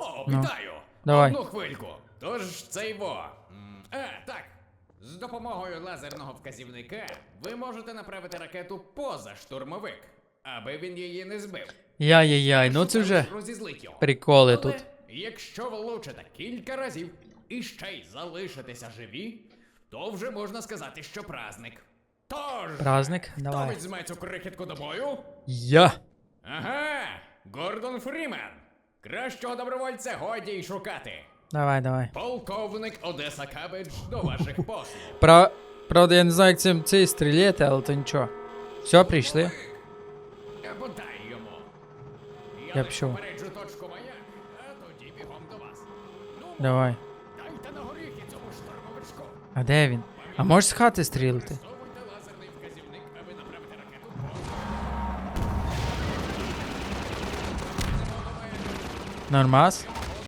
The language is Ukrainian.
О, Ну, вітаю! давай. Одну хвильку. Тож цей во. М, Е, так. З допомогою лазерного вказівника ви можете направити ракету поза штурмовик, аби він її не збив. Яй-яй-яй, ну це вже розізлить його. приколи Але тут. якщо влучите кілька разів і ще й залишитеся живі, то вже можна сказати, що праздник. Тож, Праздник? хто Давай. візьме цю крихітку до бою? Я. Ага, Гордон Фрімен. Кращого добровольця годі й шукати. Давай, давай. Полковник Одеса Кабедж до ваших послуг. Пра... Правда, я не знаю, як цим цей стріляти, але то нічого. Все, прийшли. Я подай йому. Я, Я пішов. попереджу точку маяк, а тоді бігом до вас. Ну, Давай. дайте на горіхи цьому штурмовичку. А де він? А можеш з хати стрілити? Нормас?